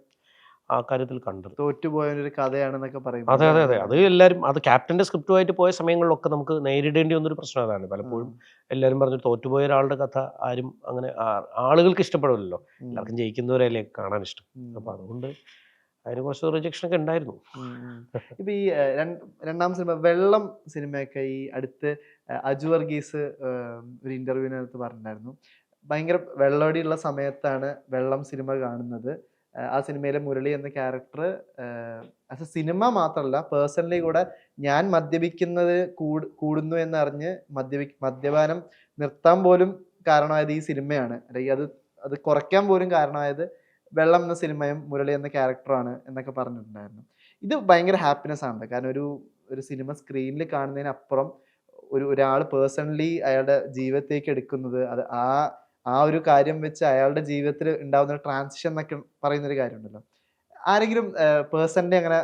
ആ കാര്യത്തിൽ കണ്ടത്. തോറ്റുപോയൊരു കഥയാണെന്നൊക്കെ പറയും അതെ അതെ അതെ. അത് എല്ലാവരും അത് ക്യാപ്റ്റന്റെ സ്ക്രിപ്റ്റുമായിട്ട് പോയ സമയങ്ങളിലൊക്കെ നമുക്ക് നേരിടേണ്ടി വന്നൊരു പ്രശ്നം അതാണ്. പലപ്പോഴും എല്ലാവരും പറഞ്ഞു തോറ്റുപോയ ഒരാളുടെ കഥ ആരും അങ്ങനെ ആളുകൾക്ക് ഇഷ്ടപ്പെടില്ലല്ലോ. എല്ലാവർക്കും ജയിക്കുന്നവരല്ലേ കാണാൻ ഇഷ്ടം. അപ്പോൾ അതുകൊണ്ട് അതിന് കുറച്ച് റിജക്ഷൻ ഒക്കെ ഉണ്ടായിരുന്നു. ഇപ്പൊ ഈ രണ്ടാം സിനിമ വെള്ളം സിനിമയൊക്കെ ഈ അടുത്ത് അജു വർഗീസ് ഒരു ഇന്റർവ്യൂവിനകത്ത് പറഞ്ഞിട്ടുണ്ടായിരുന്നു. ഭയങ്കര വെള്ളോടിയുള്ള സമയത്താണ് വെള്ളം സിനിമ കാണുന്നത്. ആ സിനിമയിലെ മുരളി എന്ന ക്യാരക്ടർ ആസ് എ സിനിമ മാത്രമല്ല പേഴ്സണലി കൂടെ ഞാൻ മദ്യപിക്കുന്നത് കൂട് കൂടുന്നു എന്നറിഞ്ഞ് മദ്യപി മദ്യപാനം നിർത്താൻ പോലും കാരണമായത് ഈ സിനിമയാണ്. അല്ലെങ്കിൽ അത് അത് കുറയ്ക്കാൻ പോലും കാരണമായത് വെള്ളം എന്ന സിനിമയും മുരളി എന്ന ക്യാരക്ടറാണ് എന്നൊക്കെ പറഞ്ഞിട്ടുണ്ടായിരുന്നു. ഇത് ഭയങ്കര ഹാപ്പിനെസ് ആണ് കാരണം ഒരു ഒരു സിനിമ സ്ക്രീനിൽ കാണുന്നതിനപ്പുറം ഒരു ഒരാൾ പേഴ്സണലി അയാളുടെ ജീവിതത്തേക്ക് എടുക്കുന്നത് അത് ആ ആ ഒരു കാര്യം വെച്ച് അയാളുടെ ജീവിതത്തിൽ ഉണ്ടാകുന്ന ട്രാൻസിഷൻ എന്നൊക്കെ പറയുന്ന ഒരു കാര്യമുണ്ടല്ലോ. ആരെങ്കിലും പേഴ്സണലി അങ്ങനെ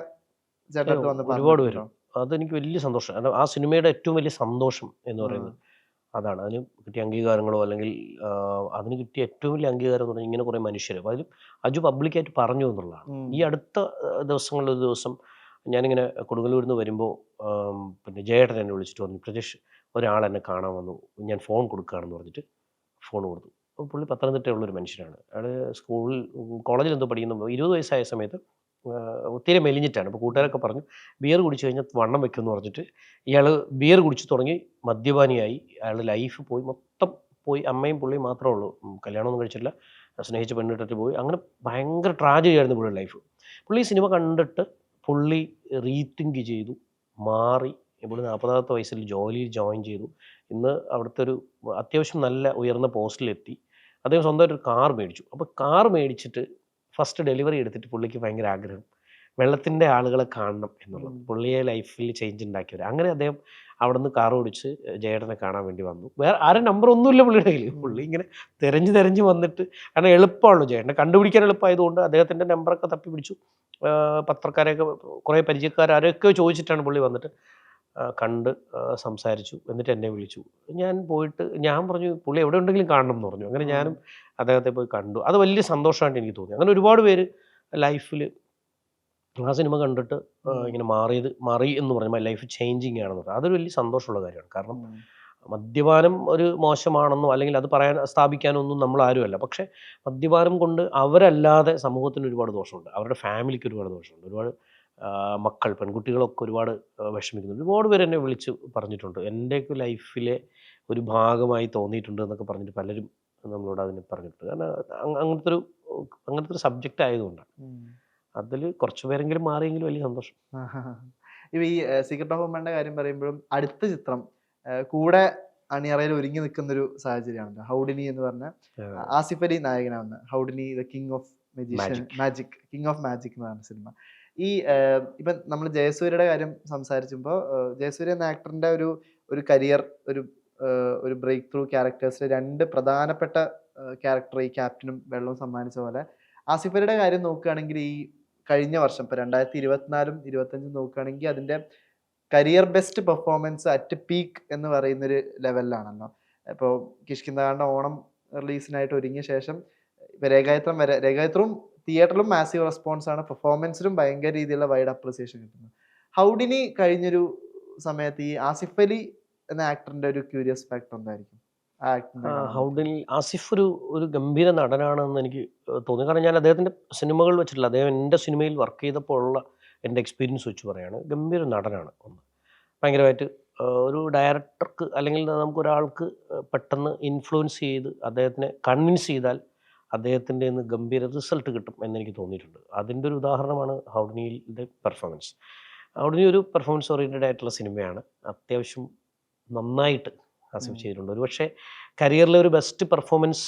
ചേട്ടൻ വന്ന് ഒരുപാട് പേരും പേര്. അതെനിക്ക് വലിയ സന്തോഷം. കാരണം ആ സിനിമയുടെ ഏറ്റവും വലിയ സന്തോഷം എന്ന് പറയുന്നത് അതാണ്. അതിന് കിട്ടിയ അംഗീകാരങ്ങളോ അല്ലെങ്കിൽ അതിന് കിട്ടിയ ഏറ്റവും വലിയ അംഗീകാരം എന്ന് പറഞ്ഞാൽ ഇങ്ങനെ കുറേ മനുഷ്യർ അതിൽ അജു പബ്ലിക്കായിട്ട് പറഞ്ഞു എന്നുള്ളതാണ്. ഈ അടുത്ത ദിവസങ്ങളിലൊരു ദിവസങ്ങളിൽ ഒരു ദിവസം ഞാനിങ്ങനെ കൊടുങ്ങല്ലൂരിൽ നിന്ന് വരുമ്പോൾ പിന്നെ ജയേട്ടൻ എന്നെ വിളിച്ചിട്ട് പറഞ്ഞു പ്രജേഷ് ഒരാൾ എന്നെ കാണാൻ വന്നു. ഞാൻ ഫോൺ കൊടുക്കുകയാണെന്ന് പറഞ്ഞിട്ട് ഫോൺ കൊടുത്തു. അപ്പോൾ പുള്ളി പത്തനംതിട്ടയുള്ളൊരു മനുഷ്യനാണ്. അയാൾ സ്കൂളിൽ കോളേജിൽ എന്തോ ഇരുപത് വയസ്സായ സമയത്ത് ഒത്തിരി മെലിഞ്ഞിട്ടാണ്. ഇപ്പോൾ കൂട്ടുകാരൊക്കെ പറഞ്ഞു ബിയർ കുടിച്ചു കഴിഞ്ഞാൽ വണ്ണം വെക്കുമെന്ന് പറഞ്ഞിട്ട് ഇയാൾ ബിയർ കുടിച്ചു തുടങ്ങി മദ്യപാനിയായി. അയാൾ ലൈഫ് പോയി. മൊത്തം പോയി. അമ്മയും പുള്ളിയും മാത്രമേ ഉള്ളൂ. കല്യാണമൊന്നും കഴിച്ചില്ല സ്നേഹിച്ച് പെണ്ണിട്ടിട്ട് പോയി. അങ്ങനെ ഭയങ്കര ട്രാജഡി ആയിരുന്നു പുള്ളിയുടെ ലൈഫ് പുള്ളി സിനിമ കണ്ടിട്ട് പുള്ളി റീത്തിങ്ക് ചെയ്തു. മാറി. പുള്ളി നാൽപ്പതാമത്തെ വയസ്സിൽ ജോലിയിൽ ജോയിൻ ചെയ്തു. ഇന്ന് അവിടുത്തെ ഒരു അത്യാവശ്യം നല്ല ഉയർന്ന പോസ്റ്റിലെത്തി അദ്ദേഹം സ്വന്തമായിട്ട് ഒരു കാർ മേടിച്ചു. അപ്പോൾ കാർ മേടിച്ചിട്ട് ഫസ്റ്റ് ഡെലിവറി എടുത്തിട്ട് പുള്ളിക്ക് ഭയങ്കര ആഗ്രഹം. വെള്ളത്തിന്റെ ആളുകളെ കാണണം എന്നുള്ളത്. പുള്ളിയെ ലൈഫിൽ ചേഞ്ച് ഉണ്ടാക്കിയവർ അങ്ങനെ അദ്ദേഹം അവിടെ നിന്ന് കാർ ഓടിച്ച് ജയേട്ടനെ കാണാൻ വേണ്ടി വന്നു. വേറെ ആരും നമ്പർ ഒന്നുമില്ല പുള്ളിയുടെ കയ്യിൽ പുള്ളി ഇങ്ങനെ തിരഞ്ഞ് തിരഞ്ഞ് വന്നിട്ട് കാരണം എളുപ്പമാണല്ലോ ജയേട്ടനെ. കണ്ടുപിടിക്കാൻ എളുപ്പമായതുകൊണ്ട് അദ്ദേഹത്തിന്റെ നമ്പറൊക്കെ തപ്പി പിടിച്ചു. പത്രക്കാരെയൊക്കെ കുറേ പരിചയക്കാരൊക്കെ ചോദിച്ചിട്ടാണ് പുള്ളി വന്നിട്ട് കണ്ട് സംസാരിച്ചു. എന്നിട്ട് എന്നെ വിളിച്ചു. ഞാൻ പോയിട്ട് ഞാൻ പറഞ്ഞു പുള്ളി എവിടെ ഉണ്ടെങ്കിലും കാണണം എന്ന് പറഞ്ഞു. അങ്ങനെ ഞാനും അദ്ദേഹത്തെ പോയി കണ്ടു. അത് വലിയ സന്തോഷമായിട്ട് എനിക്ക് തോന്നി. അങ്ങനെ ഒരുപാട് പേര് ലൈഫിൽ ആ സിനിമ കണ്ടിട്ട് ഇങ്ങനെ മാറിയത് മാറി എന്ന് പറഞ്ഞാൽ ലൈഫ് ചേഞ്ചിങ് ആണെന്ന് പറഞ്ഞാൽ അതൊരു വലിയ സന്തോഷമുള്ള കാര്യമാണ്. കാരണം. മദ്യപാനം ഒരു മോശമാണെന്നോ അല്ലെങ്കിൽ അത് പറയാൻ സ്ഥാപിക്കാനൊന്നും നമ്മൾ ആരുമല്ല. പക്ഷേ മദ്യപാനം കൊണ്ട് അവരല്ലാതെ സമൂഹത്തിന് ഒരുപാട് ദോഷമുണ്ട്. അവരുടെ ഫാമിലിക്ക് ഒരുപാട് ദോഷമുണ്ട്. ഒരുപാട് മക്കൾ പെൺകുട്ടികളൊക്കെ ഒരുപാട് വിഷമിക്കുന്നു ഒരുപാട് പേര് എന്നെ വിളിച്ച് പറഞ്ഞിട്ടുണ്ട്. എന്റെയൊക്കെ ലൈഫിലെ ഒരു ഭാഗമായി തോന്നിയിട്ടുണ്ട് എന്നൊക്കെ പറഞ്ഞിട്ട് പലരും നമ്മളോട് അതിനെ പറഞ്ഞിട്ട് കാരണം അങ് അങ്ങനത്തെ ഒരു അങ്ങനത്തെ ഒരു സബ്ജക്റ്റ് ആയതുകൊണ്ടാണ്. അതിൽ കുറച്ച് പേരെങ്കിലും മാറിയെങ്കിലും വലിയ സന്തോഷം. ഇപ്പൊ ഈ സീക്രട്ട് ഓഫ് അമ്മയുടെ കാര്യം പറയുമ്പോഴും അടുത്ത ചിത്രം കൂടെ അണിയറയിൽ ഒരുങ്ങി നിൽക്കുന്ന ഒരു സാഹചര്യമാണ് ഹൗഡിനി എന്ന് പറഞ്ഞ Asif Ali നായകനാവുന്ന Houdini the king of magician magic king of magic എന്ന് പറഞ്ഞ സിനിമ. ഈ ഇപ്പൊ നമ്മൾ ജയസൂര്യയുടെ കാര്യം സംസാരിച്ചപ്പോൾ ജയസൂര്യ എന്ന ആക്ടറിന്റെ ഒരു ഒരു കരിയർ ഒരു ഒരു ബ്രേക്ക് ത്രൂ ക്യാരക്ടേഴ്സിൽ രണ്ട് പ്രധാനപ്പെട്ട ക്യാരക്ടർ ഈ ക്യാപ്റ്റനും വെള്ളവും സമ്മാനിച്ച പോലെ. ആസിഫലിയുടെ കാര്യം നോക്കുകയാണെങ്കിൽ ഈ കഴിഞ്ഞ വർഷം ഇപ്പൊ രണ്ടായിരത്തി ഇരുപത്തിനാലും ഇരുപത്തഞ്ചും നോക്കുകയാണെങ്കിൽ അതിന്റെ career best performance at peak എന്ന് പറയുന്നൊരു ലെവലിലാണല്ലോ ഇപ്പോൾ കിഷ്കിന്താണ്ട ഓണം റിലീസിനായിട്ട് ഒരുങ്ങിയ ശേഷം രേഖായത്രം വരെ രേഖായത്രവും തിയേറ്ററിലും മാസീവ് റെസ്പോൺസ് ആണ്. പെർഫോമൻസിലും ഭയങ്കര രീതിയിലുള്ള വൈഡ് അപ്രിസിയേഷൻ കിട്ടുന്നത് ഹൗഡിനി കഴിഞ്ഞൊരു സമയത്ത് ഈ ആസിഫലി എന്ന ആക്ടറിന്റെ ഒരു ക്യൂരിയസ് ഫാക്ടർ ഒന്നായിരിക്കും. ഹൗഡിൽ ആസിഫ് ഒരു ഒരു ഗംഭീര നടനാണെന്ന് എനിക്ക് തോന്നി. കാരണം ഞാൻ അദ്ദേഹത്തിന്റെ സിനിമകൾ വെച്ചിട്ടില്ല. അദ്ദേഹം എന്റെ സിനിമയിൽ വർക്ക് ചെയ്തപ്പോൾ ഉള്ള എന്റെ എക്സ്പീരിയൻസ് വെച്ച് പറയുകയാണ് ഗംഭീര നടനാണ് ഒന്ന്. ഭയങ്കരമായിട്ട് ഒരു ഡയറക്ടർക്ക് അല്ലെങ്കിൽ നമുക്ക് ഒരാൾക്ക് പെട്ടെന്ന് ഇൻഫ്ലുവൻസ് ചെയ്ത് അദ്ദേഹത്തിനെ കൺവിൻസ് ചെയ്താൽ അദ്ദേഹത്തിന്റെ നിന്ന് ഗംഭീര റിസൾട്ട് കിട്ടും എന്നെനിക്ക് തോന്നിയിട്ടുണ്ട്. അതിന്റെ ഒരു ഉദാഹരണമാണ് ഹൗഡിനിയുടെ പെർഫോമൻസ് ഹൗഡിനി ഒരു പെർഫോമൻസ് ഓറിയന്റഡ് ആയിട്ടുള്ള സിനിമയാണ്. അത്യാവശ്യം നന്നായിട്ട് ആസിഫ്. ചെയ്തിട്ടുണ്ട്. ഒരു പക്ഷേ കരിയറിലെ ഒരു ബെസ്റ്റ് പെർഫോമൻസ്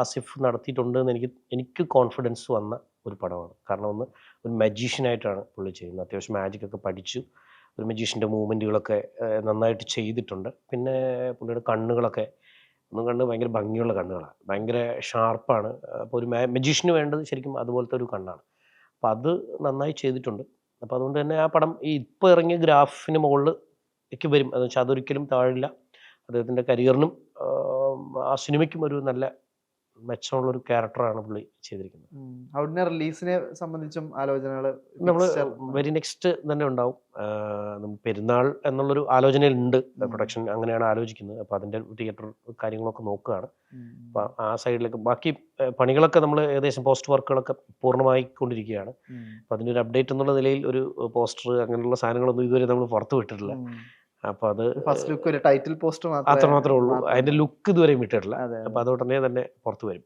ആസിഫ് നടത്തിയിട്ടുണ്ട് എന്ന് എനിക്ക് എനിക്ക് കോൺഫിഡൻസ് വന്ന ഒരു പടമാണ്. കാരണം ഒന്ന് ഒരു മജീഷ്യനായിട്ടാണ് പുള്ളി ചെയ്യുന്നത്. അത്യാവശ്യം മാജിക് ഒക്കെ പഠിച്ചു. ഒരു മജീഷ്യന്റെ മൂവ്മെന്റുകളൊക്കെ നന്നായിട്ട് ചെയ്തിട്ടുണ്ട്. പിന്നെ പുള്ളിയുടെ കണ്ണുകളൊക്കെ ഒന്ന് കണ്ണ് ഭയങ്കര ഭംഗിയുള്ള കണ്ണുകളാണ്. ഭയങ്കര ഷാർപ്പാണ് അപ്പോൾ ഒരു മജീഷ്യന് വേണ്ടത് ശരിക്കും അതുപോലത്തെ ഒരു കണ്ണാണ്. അപ്പോൾ അത് നന്നായി ചെയ്തിട്ടുണ്ട്. അപ്പോൾ അതുകൊണ്ട് തന്നെ ആ പടം ഈ ഇപ്പോൾ ഇറങ്ങിയ ഗ്രാഫിന് മുകളിലേക്ക് വരും. എന്ന് വെച്ചാൽ അതൊരിക്കലും താഴില്ല. അദ്ദേഹത്തിന്റെ കരിയറിനും ആ സിനിമയ്ക്കും ഒരു നല്ല മെച്ചമുള്ള ഒരു ക്യാരക്ടറാണ് പുള്ളി ചെയ്തിരിക്കുന്നത്. അവിടുന്ന് റിലീസിനെ സംബന്ധിച്ചും ആലോചനകൾ നമ്മൾ വെരി നെക്സ്റ്റ് തന്നെ ഉണ്ടാവും. പെരുന്നാൾ എന്നുള്ളൊരു ആലോചനയിലുണ്ട്. പ്രൊഡക്ഷൻ അങ്ങനെയാണ് ആലോചിക്കുന്നത്. അപ്പോൾ അതിന്റെ തിയേറ്റർ കാര്യങ്ങളൊക്കെ നോക്കുകയാണ്. അപ്പോൾ ആ സൈഡിലേക്ക് ബാക്കി പണികളൊക്കെ നമ്മൾ ഏകദേശം പോസ്റ്റ് വർക്കുകളൊക്കെ പൂർണമായിക്കൊണ്ടിരിക്കുകയാണ്. അപ്പോൾ അതിന്റെ ഒരു അപ്ഡേറ്റ് എന്നുള്ള നിലയിൽ ഒരു പോസ്റ്റർ അങ്ങനെയുള്ള സാധനങ്ങളൊന്നും ഇതുവരെ നമ്മൾ പുറത്ത് വിട്ടിട്ടില്ല. അപ്പോൾ അത് ഫസ്റ്റ് ലുക്ക് ഒരു ടൈറ്റിൽ പോസ്റ്റ് അത്ര മാത്രമേ ഉള്ളൂ. അതിന്റെ ലുക്ക് ഇതുവരെ വിട്ടിട്ടില്ല. അപ്പൊ അപ്പോൾ അത് തന്നെ പുറത്തു വരും.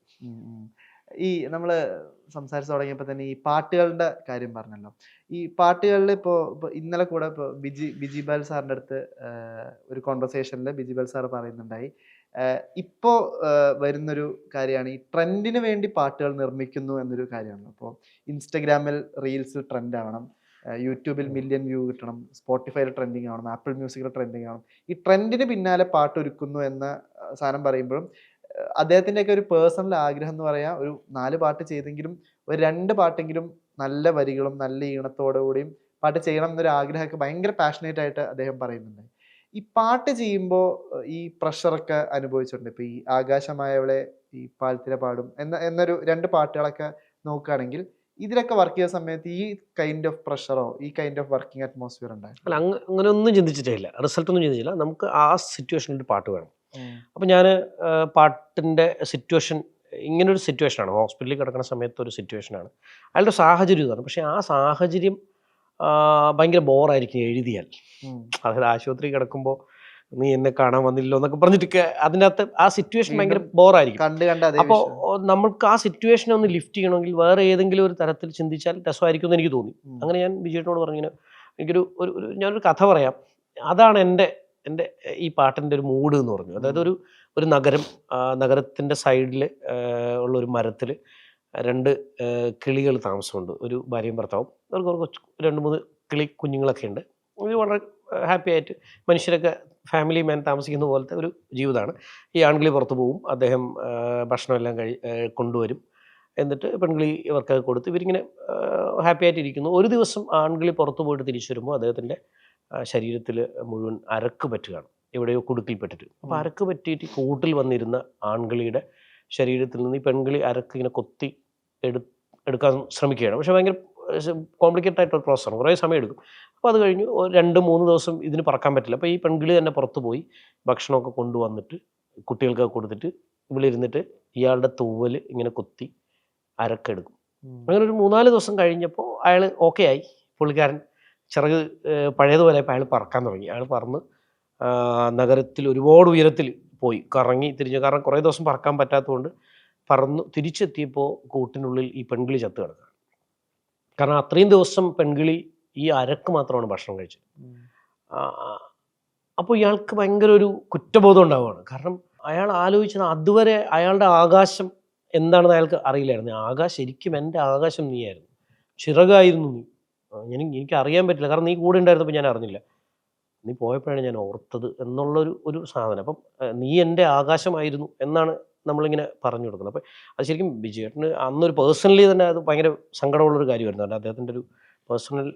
ഈ നമ്മൾ സംസാരിച്ചു തുടങ്ങിയപ്പോൾ തന്നെ ഈ പാട്ടുകളുടെ കാര്യം പറഞ്ഞല്ലോ. ഈ പാട്ടുകളിൽ ഇപ്പോ ഇപ്പോൾ ഇന്നലെ കൂടെ ഇപ്പോൾ ബിജി ബിജിബാൽ സാറിന്റെ അടുത്ത് ഒരു കോൺവെർസേഷനിൽ ബിജിബാൽ സാർ പറയുന്നുണ്ടായി. ഇപ്പോ വരുന്നൊരു കാര്യമാണ്. ഈ ട്രെൻഡിന് വേണ്ടി പാട്ടുകൾ നിർമ്മിക്കുന്നു എന്നൊരു കാര്യമാണ് അപ്പോൾ ഇൻസ്റ്റഗ്രാമിൽ റീൽസ് ട്രെൻഡ് ആവണം. യൂട്യൂബിൽ മില്യൺ വ്യൂ കിട്ടണം സ്പോട്ടിഫൈയിൽ ട്രെൻഡിങ് ആവണം ആപ്പിൾ മ്യൂസിക്കിൽ ട്രെൻഡിങ് ആവണം. ഈ ട്രെൻഡിന് പിന്നാലെ പാട്ട് ഒരുക്കുന്നു എന്ന സാധനം പറയുമ്പോഴും അദ്ദേഹത്തിന്റെയൊക്കെ ഒരു പേഴ്സണൽ ആഗ്രഹം എന്ന് പറയാം ഒരു നാല് പാട്ട് ചെയ്തെങ്കിലും ഒരു രണ്ട് പാട്ടെങ്കിലും നല്ല വരികളും നല്ല ഈണത്തോടു കൂടിയും പാട്ട് ചെയ്യണം എന്നൊരു ആഗ്രഹമൊക്കെ ഭയങ്കര പാഷനേറ്റ് ആയിട്ട് അദ്ദേഹം പറയുന്നുണ്ട്. ഈ പാട്ട് ചെയ്യുമ്പോൾ ഈ പ്രഷറൊക്കെ അനുഭവിച്ചിട്ടുണ്ട്. ഇപ്പൊ ഈ ആകാശമായവളെ ഈ പാൽത്തിര പാടും എന്ന എന്നൊരു രണ്ട് പാട്ടുകളൊക്കെ നോക്കുകയാണെങ്കിൽ ഇതിലൊക്കെ വർക്ക് ചെയ്ത സമയത്ത് ഈ കൈൻഡ് ഓഫ് പ്രഷറോ ഈ കൈൻഡ് ഓഫ് വർക്കിംഗ് അറ്റ്മോസ്ഫിയർ ഉണ്ടായിരുന്നു അല്ല അങ്ങ് അങ്ങനെ ഒന്നും ചിന്തിച്ചിട്ടില്ല. റിസൾട്ട് ഒന്നും ചിന്തിച്ചില്ല നമുക്ക് ആ സിറ്റുവേഷനിൽ ഒരു പാട്ട് വേണം. അപ്പം ഞാൻ പാട്ടിന്റെ സിറ്റുവേഷൻ ഇങ്ങനൊരു സിറ്റുവേഷനാണ് ഹോസ്പിറ്റലിൽ കിടക്കുന്ന സമയത്ത് ഒരു സിറ്റുവേഷനാണ് അയാളുടെ സാഹചര്യം ഇതാണ് പക്ഷേ ആ സാഹചര്യം ഭയങ്കര ബോറായിരിക്കും എഴുതിയാൽ. അതായത് ആശുപത്രി കിടക്കുമ്പോൾ നീ എന്നെ കാണാൻ വന്നില്ലോ എന്നൊക്കെ പറഞ്ഞിട്ട് അതിന്റെ അകത്ത് ആ സിറ്റുവേഷൻ ഭയങ്കര ബോറായിരിക്കും അപ്പോൾ നമ്മൾക്ക് ആ സിറ്റുവേഷനെ ഒന്ന് ലിഫ്റ്റ് ചെയ്യണമെങ്കിൽ വേറെ ഏതെങ്കിലും ഒരു തരത്തിൽ ചിന്തിച്ചാൽ രസമായിരിക്കും എന്ന് എനിക്ക് തോന്നി. അങ്ങനെ ഞാൻ വിജയേട്ടനോട് പറഞ്ഞു എനിക്കൊരു ഒരു ഒരു ഞാനൊരു കഥ പറയാം. അതാണ് എന്റെ എന്റെ ഈ പാട്ടിന്റെ ഒരു മൂഡ് എന്ന് പറഞ്ഞു. അതായത് ഒരു ഒരു നഗരം നഗരത്തിന്റെ സൈഡിൽ ഉള്ള ഒരു മരത്തിൽ രണ്ട് കിളികൾ താമസമുണ്ട്. ഒരു ഭാര്യയും ഭർത്താവും അവർക്ക് കുറച്ച് രണ്ട് മൂന്ന് കിളി കുഞ്ഞുങ്ങളൊക്കെ ഉണ്ട്. ഇത് വളരെ ഹാപ്പി ആയിട്ട് മനുഷ്യരൊക്കെ ഫാമിലി മാൻ താമസിക്കുന്ന പോലത്തെ ഒരു ജീവിതമാണ്. ഈ ആൺകിളി പുറത്തു പോകും അദ്ദേഹം ഭക്ഷണമെല്ലാം കഴി കൊണ്ടുവരും. എന്നിട്ട് പെൺകിളി ഇവർക്ക് കൊടുത്ത് ഇവരിങ്ങനെ ഹാപ്പി ആയിട്ടിരിക്കുന്നു. ഒരു ദിവസം ആൺകിളി പുറത്തു പോയിട്ട് തിരിച്ചു വരുമ്പോൾ അദ്ദേഹത്തിന്റെ ശരീരത്തിൽ മുഴുവൻ അരക്ക് പറ്റുകയാണ്. എവിടെയോ കുടുക്കിൽപ്പെട്ടിട്ട് അപ്പോൾ. അരക്ക് പറ്റിയിട്ട് കൂട്ടിൽ വന്നിരുന്ന ആൺകിളിയുടെ ശരീരത്തിൽ നിന്ന് ഈ പെൺകിളി അരക്ക് ഇങ്ങനെ കൊത്തി എടു എടുക്കാൻ ശ്രമിക്കുകയാണ്. പക്ഷെ ഭയങ്കര കോംപ്ലിക്കേറ്റഡ് ആയിട്ടുള്ള പ്രോസസ്സാണ് കുറേ സമയം എടുക്കും അപ്പോൾ അത് കഴിഞ്ഞ് രണ്ട് മൂന്ന് ദിവസം ഇതിന് പറക്കാൻ പറ്റില്ല. അപ്പോൾ ഈ പെൺകിളി തന്നെ പുറത്ത് പോയി ഭക്ഷണമൊക്കെ കൊണ്ടുവന്നിട്ട് കുട്ടികൾക്ക് കൊടുത്തിട്ട് ഇവിളിരുന്നിട്ട് ഇയാളുടെ തൂവൽ ഇങ്ങനെ കൊത്തി അരക്കെടുക്കും. അങ്ങനെ ഒരു മൂന്നാൽ ദിവസം കഴിഞ്ഞപ്പോൾ അയാൾ ഓക്കെ ആയി. പുള്ളിക്കാരൻ ചിറക് പഴയതുപോലെ പഴയതുപോലെ അയാൾ പറക്കാൻ തുടങ്ങി. അയാൾ പറന്ന് നഗരത്തിൽ ഒരുപാട് ഉയരത്തിൽ പോയി. കറങ്ങി തിരിഞ്ഞു. കാരണം കുറേ ദിവസം പറക്കാൻ പറ്റാത്തതുകൊണ്ട് പറന്ന് തിരിച്ചെത്തിയപ്പോൾ കൂട്ടിനുള്ളിൽ ഈ പെൺകിളി ചത്ത് കിടക്കുക കാരണം അത്രയും ദിവസം പെൺകിളി ഈ അരക്ക് മാത്രമാണ് ഭക്ഷണം കഴിച്ചത്. അപ്പോൾ ഇയാൾക്ക് ഭയങ്കര ഒരു കുറ്റബോധം ഉണ്ടാവുകയാണ്. കാരണം അയാൾ ആലോചിച്ചത് അതുവരെ അയാളുടെ ആകാശം എന്താണെന്ന് അയാൾക്ക് അറിയില്ലായിരുന്നു. ആകാശം ശരിക്കും എന്റെ ആകാശം നീയായിരുന്നു. ചിറകായിരുന്നു നീ. എനിക്ക് എനിക്ക് അറിയാൻ പറ്റില്ല. കാരണം നീ കൂടെ ഉണ്ടായിരുന്നപ്പോൾ ഞാൻ അറിഞ്ഞില്ല. നീ പോയപ്പോഴാണ് ഞാൻ ഓർത്തത് എന്നുള്ളൊരു ഒരു സാധനം. അപ്പം നീ എന്റെ ആകാശമായിരുന്നു എന്നാണ് നമ്മളിങ്ങനെ പറഞ്ഞു കൊടുക്കുന്നത്. അപ്പോൾ അത് ശരിക്കും വിജയേട്ടന് അന്നൊരു പേഴ്സണലി തന്നെ അത് ഭയങ്കര സങ്കടമുള്ളൊരു കാര്യമായിരുന്നു. കാരണം അദ്ദേഹത്തിന്റെ ഒരു പേഴ്സണൽ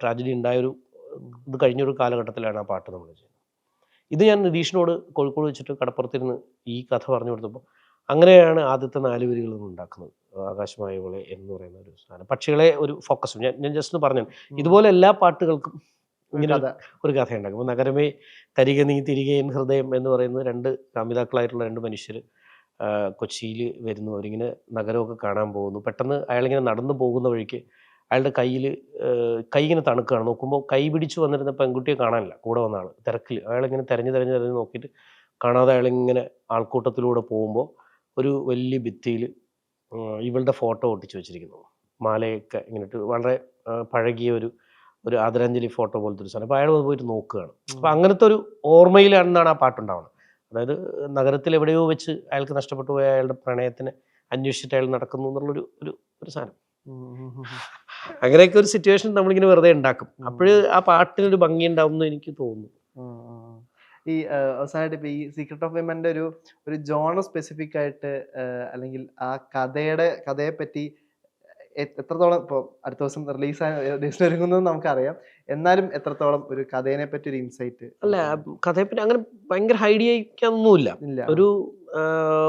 ട്രാജഡി ഉണ്ടായൊരു ഇത് കഴിഞ്ഞൊരു കാലഘട്ടത്തിലാണ് ആ പാട്ട് നമ്മൾ ചെയ്യുന്നത്. ഇത് ഞാൻ നിതീഷിനോട് കോഴിക്കോട് വെച്ചിട്ട് കടപ്പുറത്തിരുന്ന് ഈ കഥ പറഞ്ഞു കൊടുത്തപ്പോൾ അങ്ങനെയാണ് ആദ്യത്തെ നാല് വരികൾ ഉണ്ടാക്കുന്നത്. ആകാശമായ പോലെ എന്ന് പറയുന്ന ഒരു സാധനം. പക്ഷികളെ ഒരു ഫോക്കസ് ഞാൻ ഞാൻ ജസ്റ്റ് പറഞ്ഞു ഇതുപോലെ എല്ലാ പാട്ടുകൾക്കും ഇങ്ങനെ ഒരു കഥയുണ്ടാക്കും ഉണ്ടാക്കും നഗരമേ തരിക നീ തിരികെ എൻ ഹൃദയം എന്ന് പറയുന്നത് രണ്ട് കാമിതാക്കളായിട്ടുള്ള രണ്ട് മനുഷ്യർ കൊച്ചിയിൽ വരുന്നു. അവരിങ്ങനെ നഗരമൊക്കെ കാണാൻ പോകുന്നു. പെട്ടെന്ന് അയാളിങ്ങനെ നടന്നു പോകുന്ന വഴിക്ക് അയാളുടെ കയ്യിൽ കൈ ഇങ്ങനെ തണുക്കുകയാണ്. നോക്കുമ്പോൾ കൈ പിടിച്ചു വന്നിരുന്ന പെൺകുട്ടിയെ കാണാനില്ല. കൂടെ വന്ന ആൾ തിരക്കിൽ അയാളിങ്ങനെ തെരഞ്ഞ് തെരഞ്ഞ് തെരഞ്ഞ് നോക്കിയിട്ട് കാണാതെ അയാളിങ്ങനെ ആൾക്കൂട്ടത്തിലൂടെ പോകുമ്പോൾ ഒരു വലിയ ഭിത്തിയിൽ ഇവളുടെ ഫോട്ടോ ഒട്ടിച്ച് വെച്ചിരിക്കുന്നു. മാലയൊക്കെ ഇങ്ങനെ വളരെ പഴകിയ ഒരു ഒരു ആദരാഞ്ജലി ഫോട്ടോ പോലത്തെ ഒരു സാധനം. അപ്പോൾ അയാൾ പോയിട്ട് നോക്കുകയാണ്. അപ്പോൾ അങ്ങനത്തെ ഒരു ഓർമ്മയിലാണെന്നാണ് ആ പാട്ടുണ്ടാവുന്നത്. അതായത് നഗരത്തിൽ എവിടെയോ വെച്ച് അയാൾക്ക് നഷ്ടപ്പെട്ടു പോയ അയാളുടെ പ്രണയത്തിന് അന്വേഷിച്ചിട്ട് അയാൾ നടക്കുന്നു എന്നുള്ളൊരു ഒരു ഒരു സാധനം. അങ്ങനെയൊക്കെ ഒരു സിറ്റുവേഷൻ നമ്മളിങ്ങനെ വെറുതെ ഉണ്ടാക്കും അപ്പോഴ് ആ പാട്ടിനൊരു ഭംഗി ഉണ്ടാവും എന്ന് എനിക്ക് തോന്നുന്നു. ഈ അവസാനമായിട്ട് ഇപ്പൊ ഈ സീക്രട്ട് ഓഫ് വിമന്റെ ഒരു ഒരു ജോണർ സ്പെസിഫിക് ആയിട്ട് അല്ലെങ്കിൽ ആ കഥയുടെ കഥയെ പറ്റി എത്രത്തോളം ഇപ്പോൾ അടുത്ത ദിവസം റിലീസ് റിലീസിന് ഒരുങ്ങുന്നത് നമുക്കറിയാം. എന്നാലും എത്രത്തോളം ഒരു കഥേനെ പറ്റി ഒരു ഇൻസൈറ്റ് അല്ല കഥയെ പറ്റി അങ്ങനെ ഭയങ്കര ഹൈഡിയ ഒന്നുമില്ല ഒരു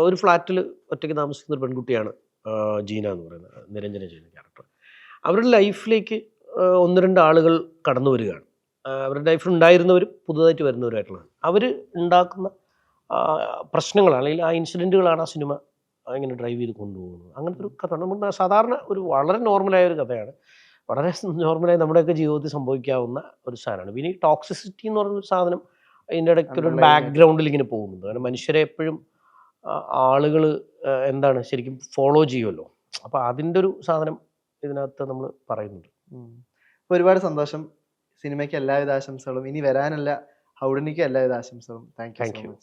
ഒരു ഫ്ലാറ്റിൽ ഒറ്റയ്ക്ക് താമസിക്കുന്ന ഒരു പെൺകുട്ടിയാണ് ജീന എന്ന് പറയുന്നത് നിരഞ്ജന ചെയ്യുന്ന ക്യാരക്ടർ അവരുടെ ലൈഫിലേക്ക് ഒന്ന് രണ്ട് ആളുകൾ കടന്നു വരികയാണ്. അവരുടെ ലൈഫിൽ ഉണ്ടായിരുന്നവരും പുതുതായിട്ട് വരുന്നവരായിട്ടുള്ളതാണ് അവർ ഉണ്ടാക്കുന്ന പ്രശ്നങ്ങളാണ് അല്ലെങ്കിൽ ആ ഇൻസിഡന്റുകളാണ് ആ സിനിമ ഇങ്ങനെ ഡ്രൈവ് ചെയ്ത് കൊണ്ടുപോകുന്നു. അങ്ങനത്തെ ഒരു കഥ. നമ്മൾ സാധാരണ ഒരു വളരെ നോർമലായ ഒരു കഥയാണ്. വളരെ നോർമലായി നമ്മുടെയൊക്കെ ജീവിതത്തിൽ സംഭവിക്കാവുന്ന ഒരു സാധനമാണ്. പിന്നെ ഈ ടോക്സിസിറ്റി എന്ന് പറയുന്ന ഒരു സാധനം അതിന്റെ ഇടയ്ക്ക് ഒരു ബാക്ക്ഗ്രൗണ്ടിൽ ഇങ്ങനെ പോകുന്നുണ്ട്. കാരണം മനുഷ്യരെ എപ്പോഴും ആളുകൾ എന്താണ് ശരിക്കും ഫോളോ ചെയ്യുമല്ലോ അപ്പോൾ അതിന്റെ ഒരു സാധനം ഇതിനകത്ത് നമ്മൾ പറയുന്നുണ്ട്. ഒരുപാട് സന്തോഷം. സിനിമയ്ക്ക് എല്ലാവിധ ആശംസകളും. ഇനി വരാനല്ല ഹൗഡനിക്ക് എല്ലാവിധ ആശംസകളും. Thank you